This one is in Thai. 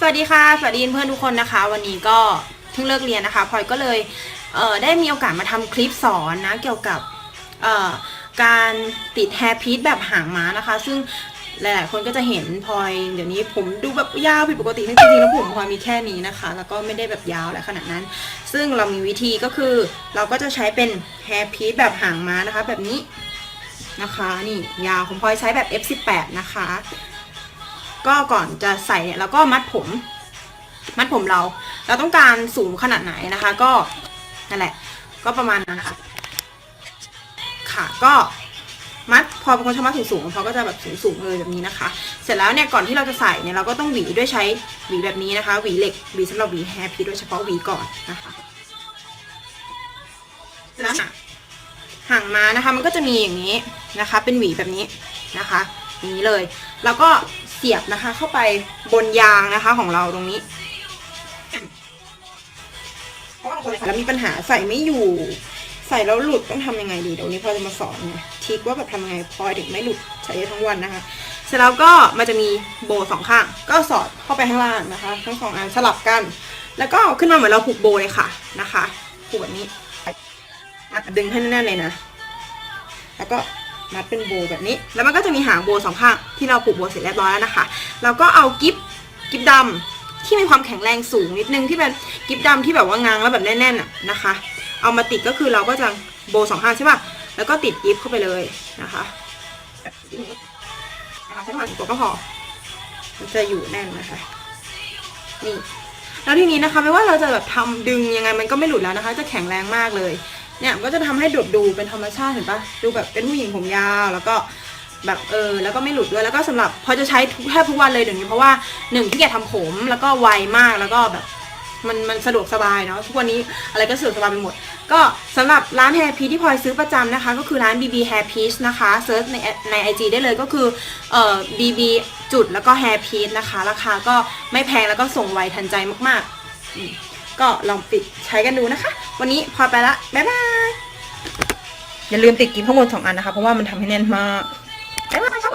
สวัสดีค่ะ สวัสดีเพื่อนทุกคนนะคะ วันนี้ก็เพิ่งเลิกเรียนนะคะพลอยก็เลยเได้มีโอกาสมาทำคลิปสอนนะเกี่ยวกับการติดแฮร์พีทแบบหางม้านะคะ ซึ่งหลาย ๆ คนก็จะเห็นพลอยเดี๋ยวนี้ผมดูแบบยาวผิดปกติจริงๆแล้วผมพลอยมีแค่นี้นะคะ แล้วก็ไม่ได้แบบยาวอะไรขนาดนั้น ซึ่งเรามีวิธีก็คือเราก็จะใช้เป็นแฮร์พีทแบบหางม้านะคะ แบบนี้นะคะนี่ยาวของพลอยใช้แบบ F18 นะคะ ก็ก่อนจะใส่เนี่ยเราก็มัดผม มัดผมเรา เราต้องการสูงขนาดไหนนะคะ ก็นั่นแหละ ก็ประมาณนั้นนะคะค่ะก็มัดพอเป็นคนชอบมัดสูงๆพอก็จะแบบสูงๆเลยแบบนี้นะคะ เสร็จแล้วเนี่ยก่อนที่เราจะใส่เนี่ยเราก็ต้องหวีด้วยใช้หวีแบบนี้นะคะหวีเหล็กหวีสำหรับหวีแฮร์พีโดยเฉพาะหวีก่อนนะคะแล้วห่างมานะคะ มันก็จะมีอย่างนี้นะคะ เป็นหวีแบบนี้นะคะ นี้เลย แล้วก็เสียบนะคะเข้าไปบนยางนะคะของเราตรงนี้แล้วมีปัญหาใส่ไม่อยู่ ใส่แล้วหลุดต้องทำยังไงดีเดี๋ยวนี้พอยจะมาสอนไงทิกว่าแบบทำยังไงพลอยถึงไม่หลุดใช้ได้ทั้งวันนะคะ เสร็จแล้วก็มันจะมีโบสองข้าง ก็สอดเข้าไปข้างล่างนะคะ ทั้งสองอันสลับกัน แล้วก็ขึ้นมาเหมือนเราผูกโบเลยค่ะนะคะผูกแบบนี้ดึงให้แน่นเลยนะ แล้วก็ มัดเป็นโบแบบนี้ แล้วมันก็จะมีหางโบสองข้างที่เราผูกโบเสร็จเรียบร้อยแล้วนะคะ เราก็เอากิฟกิฟดำที่มีความแข็งแรงสูงนิดนึงที่เป็นกิฟดำที่แบบว่างางแล้วแบบแน่นๆน่ะนะคะ เอามาติดก็คือเราก็จะโบสองข้างใช่ป่ะ แล้วก็ติดกิฟเข้าไปเลยนะคะนะคะใช้ผ่านตัวก็พอ มันจะอยู่แน่นนะคะ นี่ แล้วทีนี้นะคะไม่ว่าเราจะแบบทำดึงยังไงมันก็ไม่หลุดแล้วนะคะ จะแข็งแรงมากเลย เนี่ยก็จะทำให้ดูดดูเป็นธรรมชาติเห็นปะดูแบบเป็นผู้หญิงผมยาวแล้วก็แบบเออแล้วก็ไม่หลุดด้วยแล้วก็สำหรับพอจะใช้ทุกแทบทุกวันเลยเดี๋ยวนี้เพราะว่าหนึ่งที่แกทำผมแล้วก็ไวมากแล้วก็แบบมันมันสะดวกสบายเนาะทุกวันนี้อะไรก็สะดวกสบายไปหมด ก็สำหรับร้านแฮร์พีที่พลอยซื้อประจำนะคะ ก็คือร้าน BB Hair Peach นะคะเซิร์ชในใน IG ได้เลยก็คือเอ่อ BB จุดแล้วก็ Hair Peach นะคะ ราคาก็ไม่แพงแล้วก็ส่งไวทันใจมากๆอืม ก็ลองปิดใช้กันดูนะคะ วันนี้พอไปละ บ๊ายบาย อย่าลืมติดกิฟต์ข้างบนสองอันนะคะ เพราะว่ามันทำให้แน่นมาก บ๊ายบาย